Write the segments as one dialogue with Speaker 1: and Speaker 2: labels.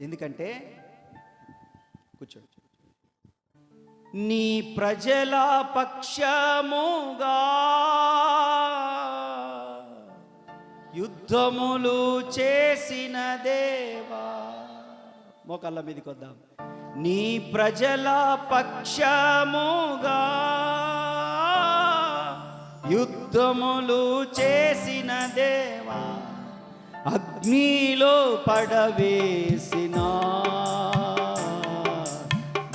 Speaker 1: ఎందుకంటే కూర్చోండి. నీ ప్రజల పక్షముగా యుద్ధములు చేసిన దేవా. మోకళ్ళ మీదకి వద్దాం. నీ ప్రజల పక్షముగా యుద్ధములు చేసిన దేవా. అగ్నిలో పడవేసిన.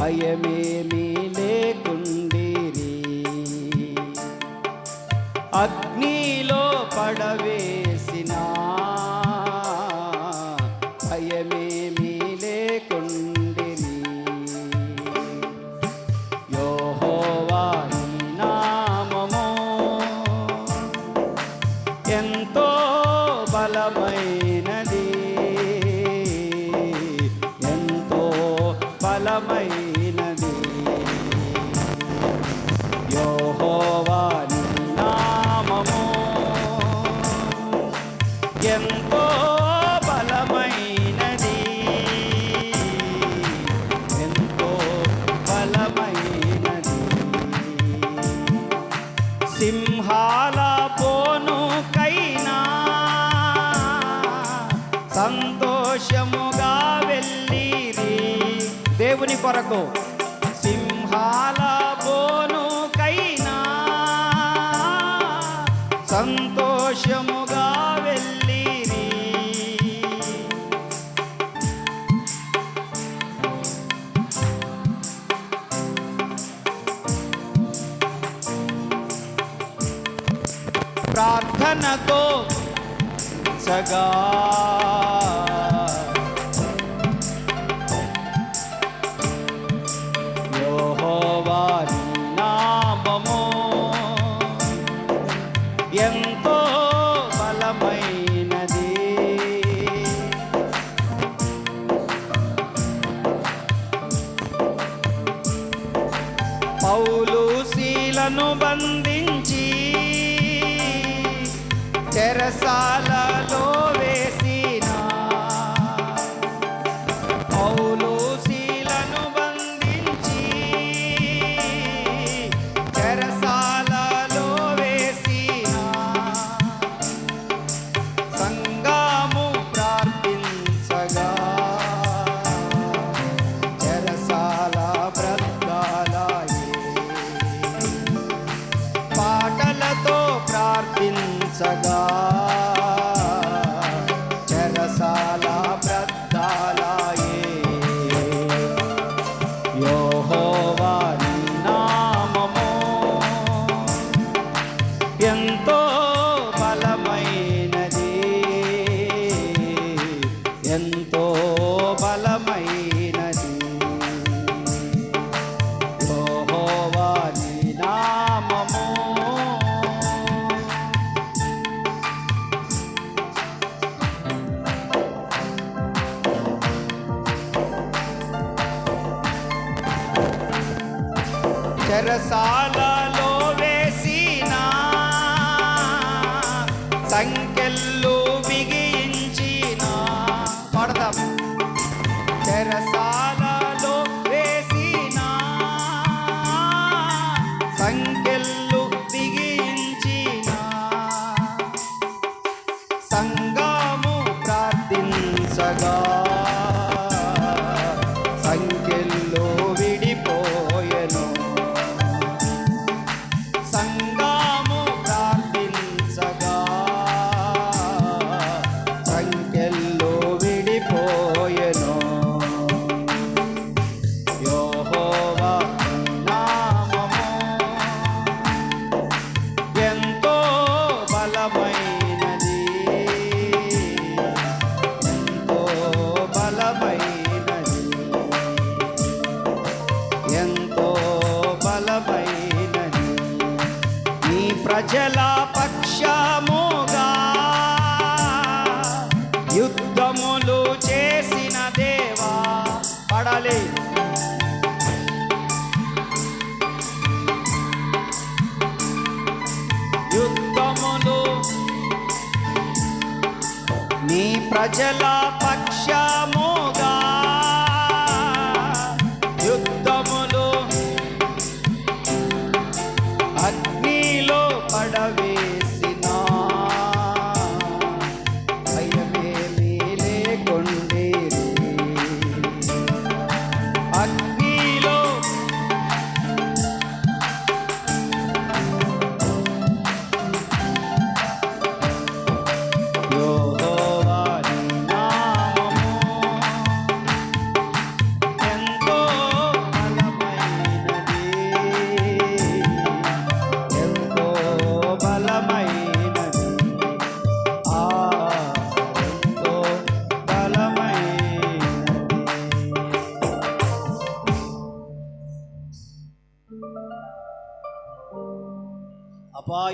Speaker 1: భయమేమీ లేకుండిరి. అగ్నిలో పడవే కొరకు సింహాల బోనుకైనా సంతోషముగా వెళ్ళిరి. ప్రార్థనతో సగా శీలను బంధించి చెరసాలలో చెరసాలలో వేసిన సంఖ్యలు బిగించిన పడదాం చెరసాలలో వేసిన సంఖ్యలు బిగించిన సంగము ప్రార్థించగా ప్రజల పక్షముగా యుద్ధములు అగ్నిలో పడవేసిన భయమేమీ లేకుండే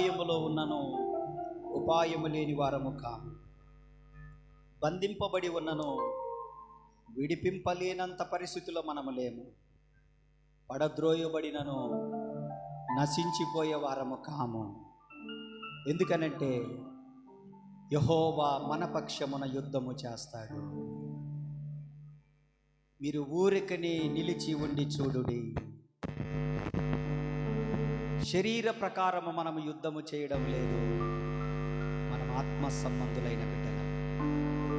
Speaker 2: ఉపాయములో ఉన్నను ఉపాయము లేని వారము కాము. బంధింపబడి ఉన్నను విడిపింపలేనంత పరిస్థితిలో మనము లేము. పడద్రోయబడినను నశించిపోయే వారము కాము. ఎందుకనంటే యహోవా మన పక్షమున యుద్ధము చేస్తాడు. మీరు ఊరికని నిలిచి ఉండి చూడుడి. శరీర ప్రకారము మనము యుద్ధము చేయడం లేదు. మనం ఆత్మ సంబంధులైన బిడ్డలం.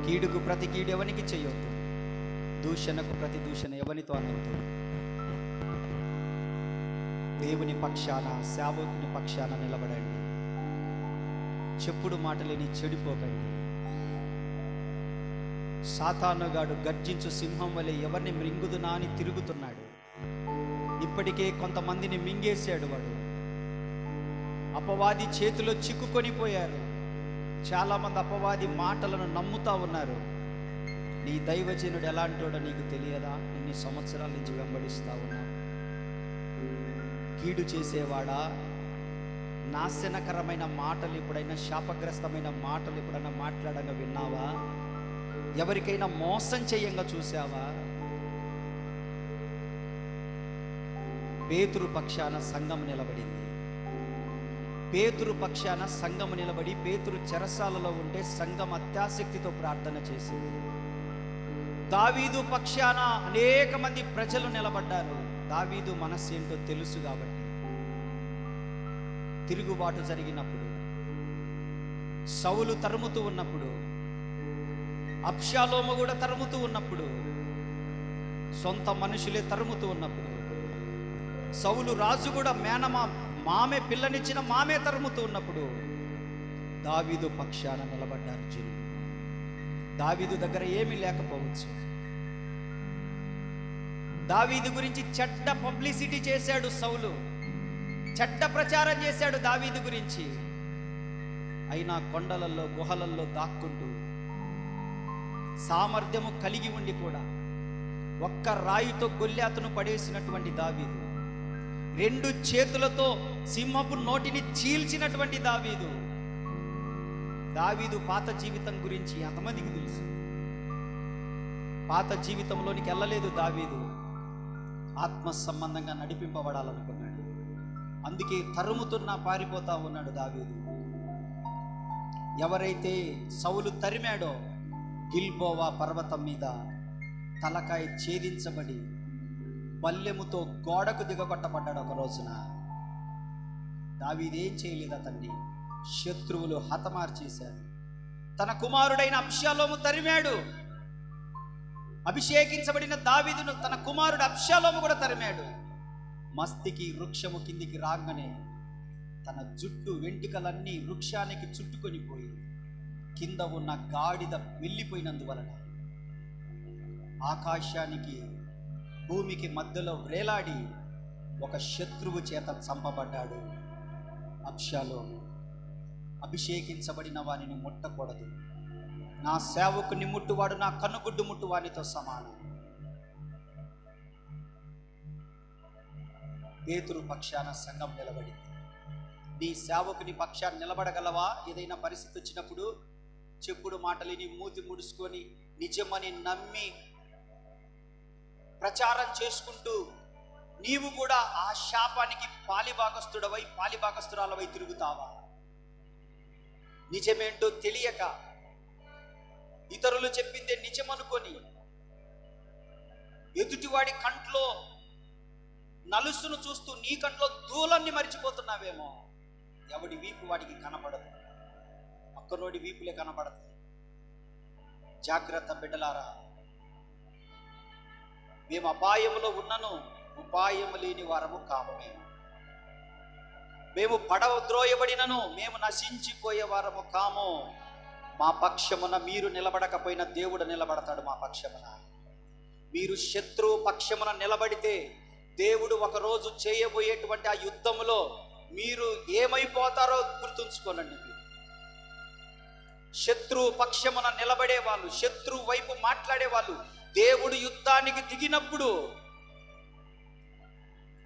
Speaker 2: కీడుకు ప్రతి కీడు ఎవనికి చేయొద్దు. దూషణకు ప్రతి దూషణ ఎవనితో అనొద్దు. దేవుని పక్షాన సేవకుని పక్షాన నిలబడండి. చెప్పుడు మాటలేని చెడిపోకండి. సాతానుగాడు గర్జించు సింహం వలె ఎవరిని మృంగుదునా అని తిరుగుతున్నాడు. ఇప్పటికే కొంతమందిని మింగేశాడు వాడు. అపవాది చేతిలో చిక్కుకొని పోయారు. చాలామంది అపవాది మాటలను నమ్ముతా ఉన్నారు. నీ దైవజనుడు ఎలాంటోడో నీకు తెలియదా? ఇన్ని సంవత్సరాల నుంచి వెంబడిస్తా ఉన్నా. కీడు చేసేవాడా? నాశనకరమైన మాటలు ఎప్పుడైనా శాపగ్రస్తమైన మాటలు ఎప్పుడైనా మాట్లాడంగా విన్నావా? ఎవరికైనా మోసం చేయంగా చూసావా పేతురు పక్షాన సంఘం నిలబడింది. పేతురు పక్షాన సంఘం నిలబడి పేతురు చెరసాలలో ఉంటే సంఘం అత్యాసక్తితో ప్రార్థన చేసింది. దావీదు పక్షాన అనేక మంది ప్రజలు నిలబడ్డారు. దావీదు మనస్సు ఏంటో తెలుసు కాబట్టి. తిరుగుబాటు జరిగినప్పుడు సౌలు తరుముతూ ఉన్నప్పుడు అప్షాలోమ కూడా తరుముతూ ఉన్నప్పుడు సొంత మనుషులే తరుముతూ ఉన్నప్పుడు సౌలు రాజు కూడా మేనమా మామే పిల్లనిచ్చిన మామే తరుముతూ ఉన్నప్పుడు దావీదు పక్షాన నిలబడ్డారు జనులు దావీదు దగ్గర ఏమీ లేకపోవచ్చు. దావీదు గురించి చెడ్డ పబ్లిసిటీ చేశాడు సౌలు. చెడ్డ ప్రచారం చేశాడు దావీదు గురించి. అయినా కొండలలో గుహలల్లో దాక్కుంటూ సామర్థ్యము కలిగి ఉండి కూడా ఒక్క రాయితో గొల్లాతను పడేసినటువంటి దావీదు. రెండు చేతులతో సింహపు నోటిని చీల్చినటువంటి దావీదు. దావీదు పాత జీవితం గురించి ఎంతమందికి తెలుసు? పాత జీవితంలోనికి వెళ్ళలేదు దావీదు. ఆత్మ సంబంధంగా నడిపింపబడాలనుకున్నాడు. అందుకే తరుముతున్నా పారిపోతా ఉన్నాడు దావీదు. ఎవరైతే సౌలు తరిమాడో గిల్బోవా పర్వతం మీద తలకాయ ఛేదించబడి పల్లెముతో గోడకు దిగగొట్టబడ్డాడు ఒక రోజున. దావీదేం చేయలేదు అతన్ని శత్రువులు హతమార్చేశారు. తన కుమారుడైన అబ్షాలోము తరిమాడు. అభిషేకించబడిన దావీదును తన కుమారుడు అబ్షాలోము కూడా తరిమాడు. మస్తికి వృక్షము కిందికి రాగానే తన జుట్టు వెంట్రుకలన్నీ వృక్షానికి చుట్టుకొని పోయి కింద ఉన్న గాడిద వెళ్ళిపోయినందువలన ఆకాశానికి భూమికి మధ్యలో వేలాడి ఒక శత్రువు చేత చంపబడ్డాడు. అంశాలు అభిషేకించబడిన వానిని ముట్టకూడదు. నా సేవకుని ముట్టువాడు నా కన్నుగుడ్డు ముట్టువానితో సమానం. పేతురు పక్షాన సంఘం నిలబడింది. నీ సేవకుని పక్షాన్ని నిలబడగలవా? ఏదైనా పరిస్థితి వచ్చినప్పుడు చెప్పుడు మాటలిని మూతి ముడుచుకొని నిజమని నమ్మి ప్రచారం చేసుకుంటూ నీవు కూడా ఆ శాపానికి పాలిభాగస్థుడవై పాలిభాగస్థురాలవై తిరుగుతావా? నిజమేంటో తెలియక ఇతరులు చెప్పిందే నిజమనుకొని ఎదుటివాడి కంట్లో నలుసును చూస్తూ నీ కంట్లో దూలాన్ని మరిచిపోతున్నావేమో? ఎవడి వీపు వాడికి కనపడదు పక్కనోడి వీపులే కనబడదు జాగ్రత్త బిడ్డలారా మేము అపాయంలో ఉన్నను ఉపాయం లేని వారము కాము మేము మేము పడవ ద్రోయబడినను మేము నశించిపోయే వారము కాము. మా పక్షమున మీరు నిలబడకపోయిన దేవుడు నిలబడతాడు మా పక్షమున. మీరు శత్రు పక్షమున నిలబడితే దేవుడు ఒకరోజు చేయబోయేటువంటి ఆ యుద్ధములో మీరు ఏమైపోతారో గుర్తుంచుకోనండి మీరు. శత్రు పక్షమున నిలబడే వాళ్ళు శత్రు వైపు మాట్లాడే వాళ్ళు దేవుడు యుద్ధానికి దిగినప్పుడు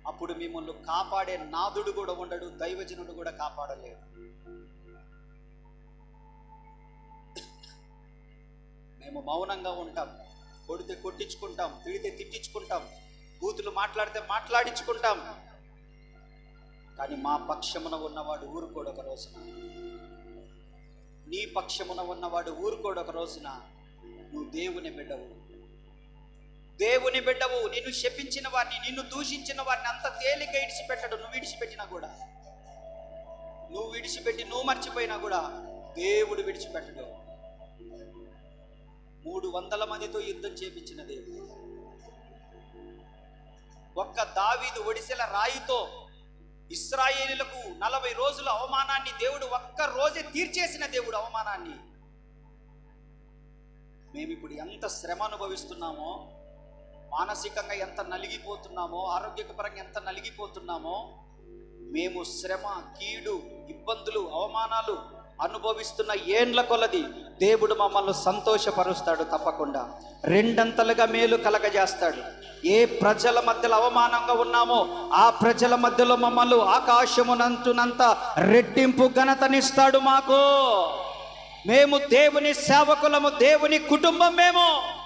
Speaker 2: అప్పుడు మిమ్మల్ని కాపాడే నాదుడు కూడా ఉండడు దైవజనుడు కూడా కాపాడలేడు మేము మౌనంగా ఉంటాం కొడితే కొట్టించుకుంటాం తిడితే తిట్టించుకుంటాం బూతులు మాట్లాడితే మాట్లాడించుకుంటాం. కానీ మా పక్షమున ఉన్నవాడు ఊరుకోడు ఒక రోజున. నీ పక్షమున ఉన్నవాడు ఊరుకోడు ఒక రోజున. నువ్వు దేవుని బిడ్డవు. దేవుని బిడ్డవు నిన్ను శపించిన వారిని నిన్ను దూషించిన వారిని అంత తేలిక ఇడిచిపెట్టడు నువ్వు విడిచిపెట్టినా కూడా. నువ్వు విడిచిపెట్టి నువ్వు మర్చిపోయినా కూడా దేవుడు విడిచిపెట్టడు. మూడు వందల మందితో యుద్ధం చేపించిన దేవుడు. ఒక్క దావీదు ఒడిసెల రాయితో ఇస్రాయేలులకు నలభై రోజుల అవమానాన్ని దేవుడు ఒక్క రోజే తీర్చేసిన దేవుడు అవమానాన్ని. మేము ఇప్పుడు ఎంత శ్రమ అనుభవిస్తున్నామో మానసికంగా ఎంత నలిగిపోతున్నామో ఆరోగ్యపరంగా ఎంత నలిగిపోతున్నామో మేము శ్రమ కీడు ఇబ్బందులు అవమానాలు అనుభవిస్తున్న ఏండ్ల కొలది దేవుడు మమ్మల్ని సంతోషపరుస్తాడు తప్పకుండా. రెండంతలుగా మేలు కలగజేస్తాడు. ఏ ప్రజల మధ్యలో అవమానంగా ఉన్నామో ఆ ప్రజల మధ్యలో మమ్మల్ని ఆకాశమునంతునంత రెట్టింపు ఘనతనిస్తాడు మాకు. మేము దేవుని సేవకులము దేవుని కుటుంబం మేము.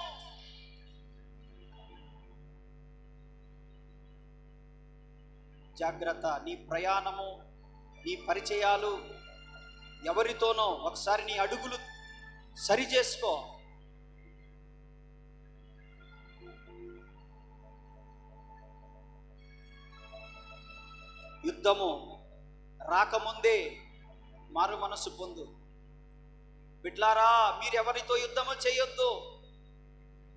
Speaker 2: జాగ్రత్త నీ ప్రయాణము నీ పరిచయాలు ఎవరితోనో ఒకసారి నీ అడుగులు సరి చేసుకో. యుద్ధము రాకముందే మారు మనసు పొందు. బిడ్లారా మీరెవరితో యుద్ధము చేయొద్దు?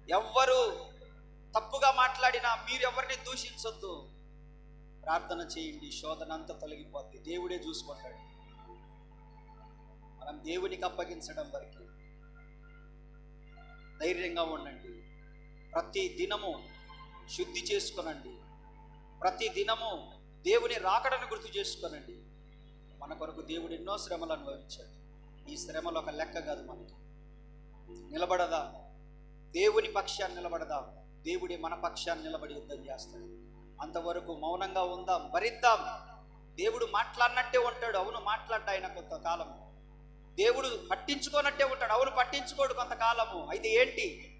Speaker 2: ఎవ్వరు తప్పుగా మాట్లాడినా మీరెవరిని దూషించొద్దు? ప్రార్థన చేయండి శోధన అంతా తొలగిపోద్ది. దేవుడే చూసుకుంటాడు. మనం దేవునికి అప్పగించడం వరకు ధైర్యంగా ఉండండి. ప్రతి దినము శుద్ధి చేసుకునండి. ప్రతి దినము దేవుని రాకడను గుర్తు చేసుకునండి. మన కొరకు దేవుడు ఎన్నో శ్రమలు అనుభవించాడు. ఈ శ్రమలు ఒక లెక్క కాదు మనకి. నిలబడదా దేవుని పక్షాన్ని నిలబడదా దేవుడే మన పక్షాన్ని నిలబడి యుద్ధం చేస్తాడు. అంతవరకు మౌనంగా ఉందాం భరిద్దాం. దేవుడు మాట్లాడినట్టే ఉంటాడు అవును మాట్లాడ్డా ఆయన కొంతకాలం. దేవుడు పట్టించుకోనట్టే ఉంటాడు అవును పట్టించుకోడు కొంతకాలము. అయితే ఏంటి?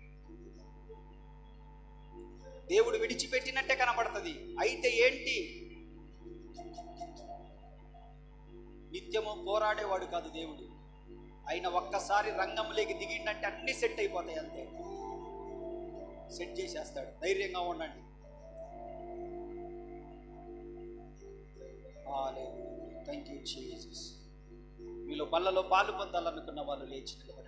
Speaker 2: దేవుడు విడిచిపెట్టినట్టే కనబడుతుంది. అయితే ఏంటి? నిత్యము పోరాడేవాడు కాదు దేవుడు. ఆయన ఒక్కసారి రంగంలోకి దిగిండంటే అన్ని సెట్ అయిపోతాయి అంతే. సెట్ చేసేస్తాడు. ధైర్యంగా ఉండండి. థ్యాంక్ యూ జీసస్ మీలో బల్లలో పాలు పొందాలనుకున్న వాళ్ళు లేచి నిలబడండి.